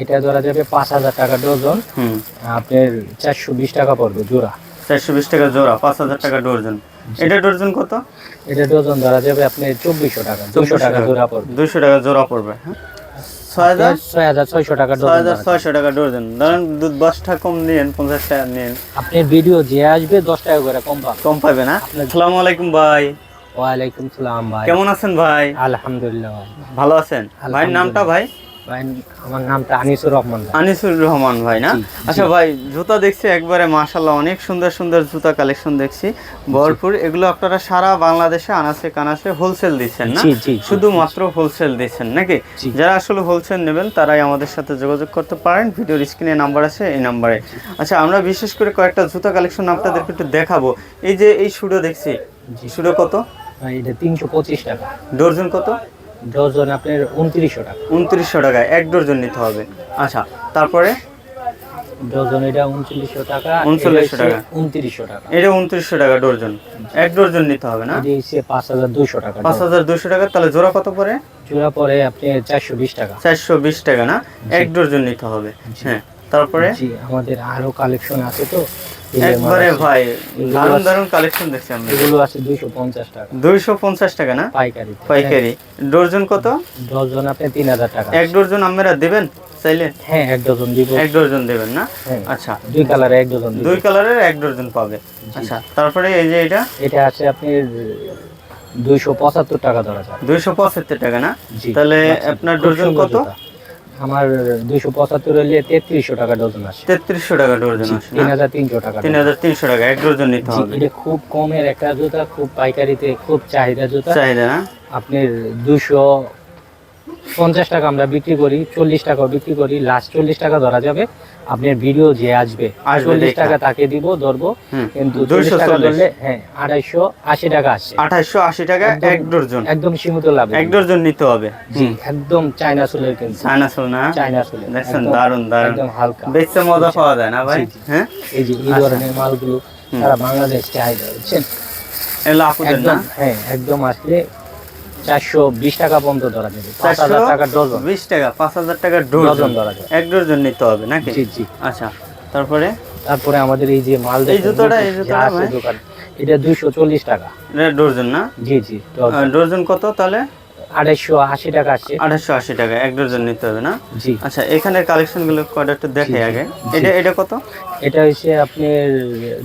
এটা ধরা যাবে পাঁচ হাজার টাকা ডজন। আপনার চারশো বিশ টাকা পড়বে জোড়া। চারশো বিশ টাকা জোড়া পাঁচ হাজার টাকা ডর্জন এটা ডর্জন কত? এটা ডজন ধরা যাবে আপনার চব্বিশশো টাকা দুশো টাকা জোড়া পড়বে। দুশো টাকা জোড়া পড়বে ছয় হাজার? ছয় হাজার ছয়শো টাকা ছয় হাজার ছয়শো টাকা ধরেন দশটা কম নিন পঞ্চাশ টাকা নিন আপনার ভিডিও যে আসবে দশ টাকা করে কম পাবে। কম পাবে না? আসসালামু আলাইকুম ভাই। ওয়ালাইকুম সালাম ভাই। কেমন আছেন ভাই? আলহামদুলিল্লাহ। ভাই ভালো আছেন? ভাইয়ের নামটা ভাই? ভাই আমার নামটা আনিসুর রহমান আনিসুর রহমান ভাই না? আচ্ছা ভাই জুতা দেখছি একবারে মাশাল্লাহ অনেক সুন্দর সুন্দর জুতা কালেকশন দেখছি। ভরপুর। এগুলো আপনারা সারা বাংলাদেশে আনাসে কানাসে হোলসেল দিচ্ছেন না। শুধুমাত্র হোলসেল দিচ্ছেন নাকি? যারা আসলে হোলসেল নেবেন তারাই আমাদের সাথে যোগাযোগ করতে পারেন। ভিডিওর স্ক্রিনে নাম্বার আছে এই নাম্বারে। আচ্ছা আমরা বিশেষ করে কয়েকটা জুতা কালেকশন আপনাদেরকে একটু দেখাবো। এই যে এই শুডো দেখছি। শুডো কত? ভাই, এটা তিনশো পঁচিশ টাকা। ডর্জন কত? ডজন আপনার উনত্রিশশো টাকা। উনত্রিশশো টাকা এক ডজন নিতে হবে। আচ্ছা তারপরে? ডজন এটা উনচল্লিশশো টাকা 3900 টাকা। উনত্রিশশো টাকা। এটা উনত্রিশশো টাকা ডর্জন এক ডর্জন নিতে হবে না? পাঁচ হাজার দুশো টাকা পাঁচ হাজার দুশো টাকা তাহলে জোড়া কত পরে জোড়া পরে আপনি চারশো বিশ টাকা। চারশো বিশ টাকা না? এক ডর্জন নিতে হবে। হ্যাঁ তারপরে? আমাদের আরও কালেকশন আছে তো। একবারে ভাই দারুণ দারুণ কালেকশন দেখছি আমরা। এগুলো আছে দুইশো পঞ্চাশ টাকা। দুইশো পঞ্চাশ টাকা না? পাইকারি। পাইকারি। ডর্জন কত? ডজন আপনি তিন হাজার টাকা। এক ডর্জন আপনারা দেবেন চাইলে? হ্যাঁ এক ডজন দিব। এক ডর্জন দেবেন না? হ্যাঁ আচ্ছা। দুই কালারে এক ডজন দুই কালারের এক ডর্জন পাবে। আচ্ছা তারপরে এই যে এটা? এটা আছে আপনি দুইশো পঁচাত্তর টাকা ধরা যায়। দুইশো পঁচাত্তর টাকা না? তাহলে আপনার ডর্জন কত। আমার দুইশো পঁচাত্তর হলে তেত্রিশশো টাকা ডজন আসে। তেত্রিশশো টাকা ডজন আছে তিন হাজার তিনশো টাকা তিন হাজার তিনশো টাকা এক ডজন নিতে হবে। এটা খুব কমের একটা জুতা খুব পাইকারিতে খুব চাহিদা জুতা। চাহিদা আপনার দুশো পঞ্চাশ টাকা আমরা বিক্রি করি চল্লিশ টাকা বিক্রি করি লাস্ট চল্লিশ টাকা ধরা যাবে। আপনার ভিডিও যে আসবে চল্লিশ টাকা তাকে দিব ধরবো। কিন্তু চল্লিশ টাকা ধরলে হ্যাঁ আড়াইশো আশি টাকা আসছে। আঠাশশো আশি টাকা এক ডর্জন একদম সীমিত লাভ এক ডর্জন নিতে হবে। জি একদম চায়না সোলের কিন্তু। চায়না সোল না? চায়না দেখছেন দারুণ দারুণ একদম হালকা। বেচতে মজা পাওয়া যায় না ভাই। হ্যাঁ? এই যে এই ধরনের মালগুলো সারা বাংলাদেশ চাহিদা বুঝছেন? হ্যাঁ একদম আসলে চারশো বিশ টাকা পর্যন্ত ধরা যাবে পাঁচ হাজার টাকা ডজন। বিশ টাকা পাঁচ হাজার টাকা ডজন। ধরা যাবে। এক ডজন নিতে হবে নাকি? জি জি। আচ্ছা তারপরে? তারপরে আমাদের এই যে মাল এই জুতোটা, এই জুতোটা আছে দোকান এটা দুইশো চল্লিশ টাকা। এটা ডজন না? জি জি ডজন। কত তাহলে? আড়াইশো আশি টাকা আসছে আঠাশশো আশি টাকা এক ডর্জন নিতে হবে না? জি। আচ্ছা এখানের কালেকশনগুলো কয়টা একটু দেখে আগে। এটা এটা কত? এটা হচ্ছে আপনার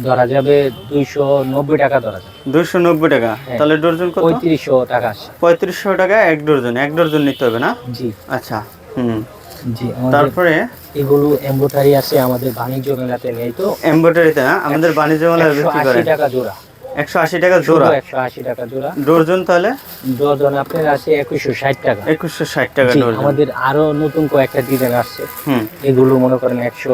ধরা যাবে দুইশো নব্বই টাকা ধরা যাবে। দুইশো নব্বই টাকা। হ্যাঁ। তাহলে কত? পঁয়ত্রিশশো টাকা আসছে পঁয়ত্রিশশো টাকা এক ডর্জন এক ডর্জন নিতে হবে না? জি। আচ্ছা হুম। জি তারপরে? এগুলো আছে আমাদের বাণিজ্য মেলাতে নেই তো। এমব্রয়ডারিতে না? আমাদের বাণিজ্য মেলায় একশো বিক্রি করে। টাকা জোড়া। একশো আশি টাকা জোড়া। একশো আশি টাকা জোড়া। ডর্জন তাহলে? ডজন আপনার আছে একুশশো ষাট টাকা। একুশশো ষাট টাকা জি, ডর্জন। আমাদের আরও নতুন কয়েকটা ডিজাইন আসছে। হুম। এগুলো মনে করেন একশো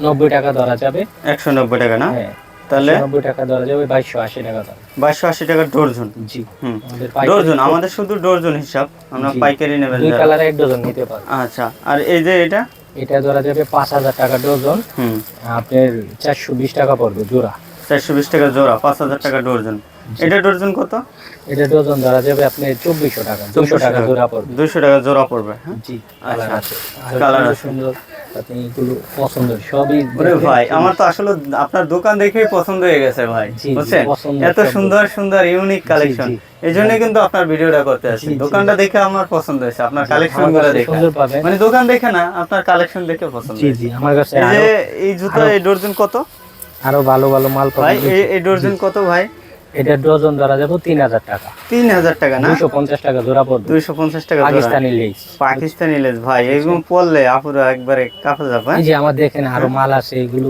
নব্বই টাকা ধরা যাবে। একশো নব্বই টাকা না? হ্যাঁ তাহলে? নব্বই টাকা ধরা যাবে বাইশশো আশি টাকা ধরা বাইশশো আশি টাকা ডর্জন। জি হুম। ডর্জন আমাদের শুধু ডর্জন হিসাব। আমরা পাইকারি নেবেন দুই কালারে এক ডজন নিতে পারবে আচ্ছা আর এই যে এটা? এটা ধরা যাবে পাঁচ হাজার টাকা ডজন হুম। আপনার চারশো বিশ টাকা পড়বে জোড়া। চারশো বিশ টাকা জোড়া পাঁচ হাজার টাকা ডর্জন। এটা ডর্জন কত? এটা ডজন ধরা যাবে আপনার চব্বিশশো টাকা দুশো টাকা জোড়া পড়বে। দুশো টাকা জোড়া পড়বে হ্যাঁ? জি আচ্ছা। কালার সুন্দর আপনি এগুলো পছন্দ সবই ভাই আমার তো আসলে আপনার দোকান দেখেই পছন্দ হয়ে গেছে ভাই বুঝছেন? এত সুন্দর সুন্দর ইউনিক কালেকশন। এই জন্য কিন্তু আপনার ভিডিওটা করতে জি। দোকানটা দেখে আমার পছন্দ হয়েছে আপনার কালেকশনগুলো দেখে। সুন্দর পাবেন। মানে দোকান দেখে না আপনার কালেকশন দেখে পছন্দ জি জি আমার কাছে এই যে এই জুতা এই ডর্জন কত? আরও ভালো ভালো মাল ভাই পাবেন এই এই ডর্জন কত ভাই? এটা ডজন ধরা যাবে তিন হাজার টাকা। তিন হাজার টাকা না? দুশো পঞ্চাশ টাকা জোড়া পড়বে। দুইশো পঞ্চাশ টাকা পাকিস্তানি লেস পাকিস্তানি লেস ভাই এগুলো পড়লে আপুরা একবারে কাপড় যাবে। এই যে আমার দেখেন আরও মাল আছে এগুলো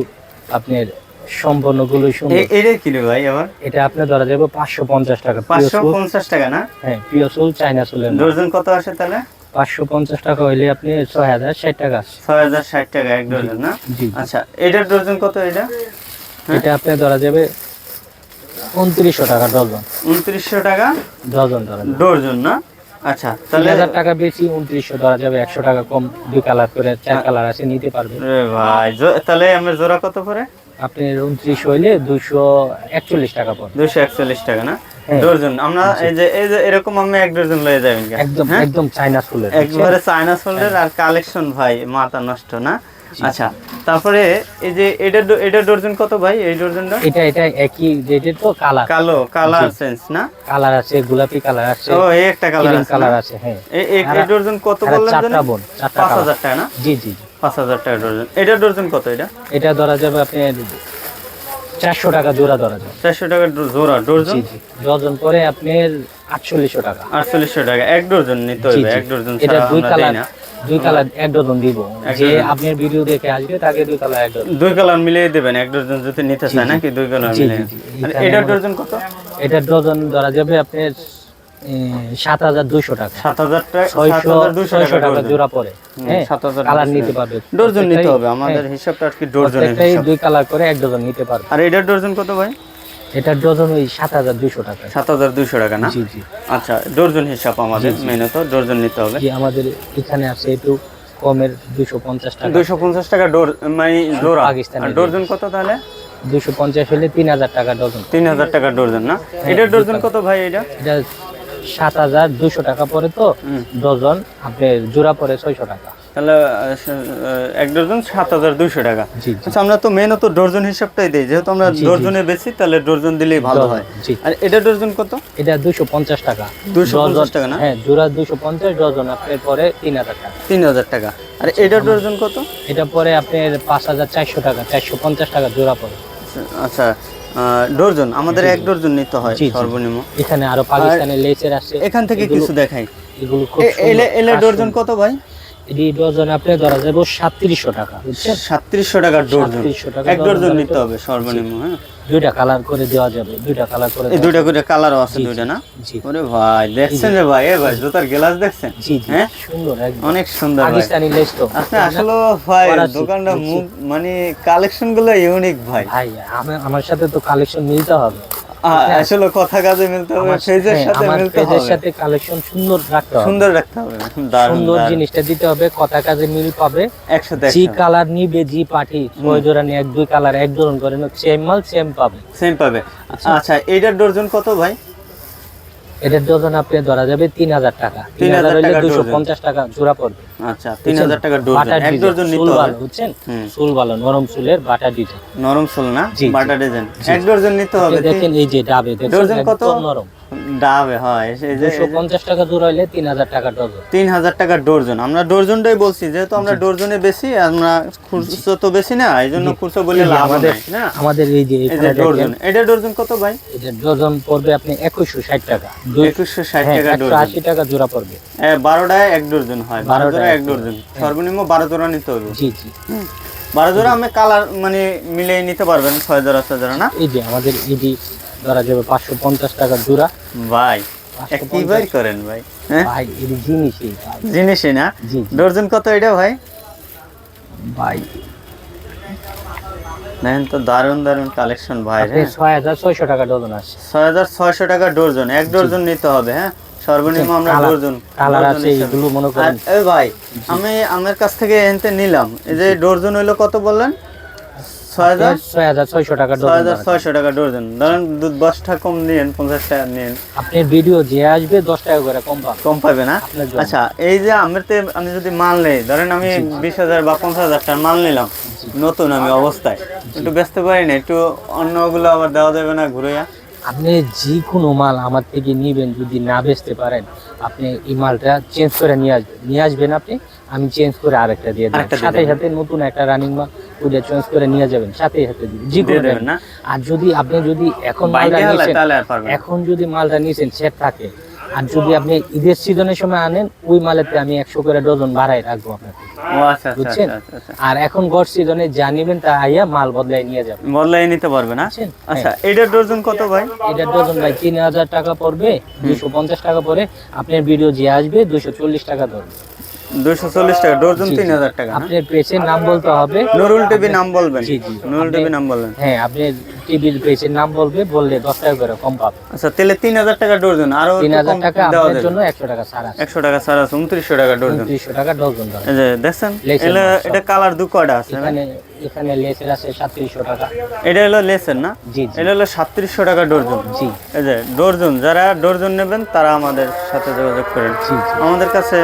আপনার সম্পূর্ণগুলো এটা কিলো ভাই আবার? এটা আপনার ধরা যাবে পাঁচশো পঞ্চাশ টাকা পাঁচশো পঞ্চাশ টাকা না? হ্যাঁ প্রিয় সোল চাইনা সোলের ডর্জন কত আসে তাহলে? পাঁচশো পঞ্চাশ টাকা হইলে আপনি ছয় হাজার ষাট টাকা ছয় হাজার ষাট টাকা এক ডর্জন না? আচ্ছা এটার ডর্জন কত এটা? এটা আপনার ধরা যাবে উনত্রিশশো টাকা ডজন। উনত্রিশশো টাকা? ডজন ধরা যাবে। ডর্জন না? আচ্ছা তাহলে হাজার টাকা বেশি উনত্রিশশো ধরা যাবে একশো টাকা কম। দুই কালার করে চার কালার আছে নিতে পারবে। ভাই তাহলে আমার জোড়া কত পরে আপনি উনত্রিশ হইলে দুশো একচল্লিশ টাকা একচল্লিশ টাকা না? হ্যাঁ। ডর্জন আমরা এই যে এই যে এরকম আমি এক ডর্জন লয়ে যাবেন একদম হ্যাঁ? একদম চাইনা ফুলের একবারে চায়না সোল্ডার আর কালেকশন ভাই মাথা নষ্ট না? আচ্ছা তারপরে এই যে এটা এটা ডর্জন কত ভাই? এই ডর্জনটা? এটা এটা একই রেটের তো কালার। কালো কালার সেন্স না? কালার আছে গোলাপি কালার আছে ও এই একটা কালার আছে কালার আছে হ্যাঁ। এই এই- ডর্জন কত বললেন জানেন? বোন চারটা পাঁচ কালার হাজার টাকা না? জি জি জি। পাঁচ হাজার টাকা ডর্জন। এটা ডর্জন কত এটা? এটা ধরা যাবে আপনি চারশো টাকা জোড়া ধরা যাবে। চারশো টাকা ডো- জোড়া ডর্জন? জি জি। ডজন পরে আপনার আটচল্লিশশো টাকা। আটচল্লিশশো টাকা এক ডর্জন নিতে হবে এক ডর্জন এটা দুই কালার। দুই কালার এক ডজন দিব। যে আপনার ভিডিও দেখে আসবে তাকে দুই কালার এক ডজন। দুই কালার মিলিয়ে দেবেন এক ডর্জন যদি নিতে চায় নাকি দুই কালার মিলিয়ে? জি, জি। আর এখানে এটা আমার- কত? এটা ডজন ধরা যাবে আপনার সাত হাজার দুইশো টাকা। সাত হাজার টাকা জোড়া পরে হ্যাঁ সাত হাজার কালার নিতে পারবে। ডর্জন নিতে হবে আমাদের হিসাবটা আর কি প্রত্যেকটাই দুই কালার করে এক ডজন নিতে পারবে। আর এটার ডর্জন কত ভাই? এটা ডজন ওই সাত হাজার দুইশো টাকা। সাত হাজার দুইশো টাকা না? জি জি। আচ্ছা ডর্জন হিসাব আমাদের মেনত ডর্জন নিতে হবে। জি আমাদের এখানে আছে একটু কমের দুশো পঞ্চাশ টাকা। দুইশো পঞ্চাশ টাকা ডোর মানে জোড়া পাকিস্তান ডর্জন কত তাহলে? দুশো পঞ্চাশ হলে তিন হাজার টাকা ডজন। তিন হাজার টাকা ডর্জন না? এটা এটার ডর্জন কত ভাই এটা? এটা সাত হাজার দুশো টাকা পরে তো ডজন আপনার জোড়া পরে ছয়শো টাকা। তাহলে এক সাত হাজার দুইশো আচ্ছা আমরা তো মেনত ডর্জন হিসাবটাই দিই। যেহেতু আমরা জি, জি। ডর্জনে বেশি তাহলে ডর্জন দিলেই ভালো হয়। আর এটা ডর্জন কত? এটা দুশো পঞ্চাশ টাকা। 250 ডজন- টাকা না? হ্যাঁ জোড়া দুশো পঞ্চাশ ডজন আপনার পরে তিন হাজার টাকা। তিন হাজার টাকা। আর এটা ডর্জন কত? এটা পরে আপনার পাঁচ হাজার চারশো টাকা চারশো পঞ্চাশ টাকা জোড়া পরে। আচ্ছা আহ, ডর্জন আমাদের এক ডর্জন নিতে হয়। সর্বনিম্ন। এখানে আরও পাকিস্তানের লেচের আছে এখান থেকে কিছু দেখাই। এগুলো এলে ডর্জন কত ভাই? এটি ডজন আপনি ধরা যাবে সাতত্রিশশো টাকা। বুঝছেন সাতত্রিশশো টাকার ডর্জন। 3700 টাকা এক ডর্জন ডর্জন নিতে হবে সর্বনিম্ন হ্যাঁ? দুইটা কালার করে দেওয়া যাবে দুইটা কালার করে এই দুইটা করে কালারও আছে দুইটা না? ওরে ভাই দেখছেন রে ভাই এ ভাই জুতার গ্লাস দেখছেন? জি হ্যাঁ? সুন্দর একদম। অনেক সুন্দর পাকিস্তানি লেস তো। আপনি আসলে ভাই দোকানটা মানে কালেকশনগুলো ইউনিক ভাই। ভাই আমি- আমার সাথে তো কালেকশন মিলতে হবে। আসলে কথা কাজে মিলতে হবে ফেজের হ্যাঁ, সাথে মিলতে হবে। সাথে কালেকশন সুন্দর রাখতে হবে। সুন্দর রাখতে হবে। সুন্দর জিনিসটা দিতে হবে কথা কাজে মিল পাবে। একসাথে জি কালার নিবে জি পাঠি ছয় জোড়া নিয়ে এক দুই কালার এক ধরন করে সেম মাল সেম পাবে। সেম পাবে। আচ্ছা এইটার ডর্জন কত ভাই? এটার ডজন আপনি ধরা যাবে তিন হাজার টাকা। তিন 3000 হাজার হইলে টাকা দুশো ডজন। পঞ্চাশ টাকা জোড়া পড়বে। আচ্ছা তিন হাজার টাকা বাটা নিতে চুল ভালো, বুঝছেন? সুল চুল ভালো নরম চুলের বাটা ডিজাইন নরম সুল না। বাটা ডিজাইন এক ডজন নিতে হবে দেখেন এই যে ডাবে দেখেন ডজন কত? নরম। ডাবে হয়। এই যে দুশো পঞ্চাশ টাকা জোড়া হলে তিন হাজার টাকা ডজন। তিন হাজার টাকার ডর্জন। আমরা ডর্জনটাই বলছি যেহেতু আমরা ডর্জনে বেশি আমরা খুচরো তো বেশি না এই জন্য খুচরো বলে লাভ নাই না আমাদের এই যে এই দেখেন, ডর্জন এটা ডর্জন কত ভাই? এটা ডজন পড়বে আপনি একুশশো ষাট টাকা। দুই একুশশো ষাট হ্যাঁ টাকা ডর্জন। টাকা জোড়া পড়বে। এ, বারোটায় এক ডর্জন হয় 12টায় জোড়া এক এক ডর্জন। সর্বনিম্ন বারো জোড়া নিতে হবে জি জি। বারো জোড়া আমি কালার মানে মিলিয়ে নিতে পারবেন ছয় জোড়া ছয় জোড়া না? এই যে আমাদের ইডি ধরা যাবে পাঁচশো পঞ্চাশ টাকা জোড়া। ভাই পাঁচশো করেন ভাই ভাই এটি জিনিসই জিনিসই না? জি জি। ডর্জন কত এটা ভাই? ভাই। দেখেন তো দারুণ দারুণ কালেকশন ভাই ছয় হাজার ছয়শো টাকা ডজন আছে। ছয় হাজার ছয়শো টাকা ডর্জন এক ডর্জন নিতে হবে হ্যাঁ? সর্বনিম্ন আমরা ডর্জন কালার আছে এগুলো মনে করেন। ভাই আমি আমার কাছ থেকে এনতে নিলাম এই যে ডর্জন হইল কত বললেন? ছয় হাজার? ছয় হাজার ছয়শো টাকা ছয় হাজার ছয়শো টাকা ডর্জন ধরেন দু- দশটা কম নিন পঞ্চাশ টাকা নিন আপনার ভিডিও যে আসবে দশ টাকা করে কম পাবে। কম পাবে না? আচ্ছা এই যে আমার তে আমি যদি মাল নেই ধরেন আমি বিশ হাজার বা পঞ্চাশ হাজার টাকার মাল নিলাম নতুন আমি অবস্থায়। একটু ব্যস্ত পারি না একটু অন্যগুলো আবার দেওয়া যাবে না ঘুরে আপনি যে কোনো মাল আমার থেকে নিবেন যদি না বেচতে পারেন আপনি এই মালটা চেঞ্জ করে নিয়ে আসবেন। নিয়ে আসবেন আপনি আমি চেঞ্জ করে আরেকটা দিয়ে দেবো। আরেকটা দিয়ে সাথে সাথে নতুন একটা রানিং মাল ওইটা চেঞ্জ করে নিয়ে যাবেন সাথে দেবেন না? আর যদি আপনি যদি এখন মালটা নিয়েছেন। এখন যদি মালটা নিয়েছেন সেট থাকে। আর যদি আপনি ঈদের সিজনের সময় আনেন ওই মালেতে আমি একশো করে ডজন বাড়াই রাখব আপনাকে। আচ্ছা আচ্ছা বুঝছেন? আচ্ছা আর এখন গড় সিজনে যা নিবেন তা আইয়া মাল বদলাই নিয়ে যাবেন। বদলাই নিতে পারবে না? আচ্ছা এটার ডর্জন কত ভাই? এটা ডজন ভাই তিন হাজার টাকা পড়বে দুশো পঞ্চাশ টাকা পরে আপনার ভিডিও যে আসবে দুশো চল্লিশ টাকা ধরবে। দুশো চল্লিশ টাকা ডর্জন তিন হাজার টাকা না? আপনার পেজের নাম বলতে হবে। নুরুল টিভি নাম বলবেন। জি, জি। নুরুল টিভি নাম বলবেন। হ্যাঁ আপনি টিভির পেজের নাম বলবে বললে দশ টাকা করে কম পাবে। আচ্ছা তাহলে তিন হাজার টাকা ডর্জন আরও তিন হাজার টাকা আপনার জন্য একশো টাকা ছাড় আছে। একশো টাকা ছাড় আছে উনত্রিশশো টাকা ডর্জন উনত্রিশশো টাকা ডজন ধরে এই যে লেসের এটা এটা কালার দু কয়টা আছে এখানে এখানে লেসের আছে সাতত্রিশশো টাকা। এটা হলো লেসের না? জি এটা হলো সাতত্রিশশো টাকা ডর্জন জি। এই যে ডর্জন যারা ডর্জন নেবেন তারা আমাদের সাথে যোগাযোগ করেন। আমাদের কাছে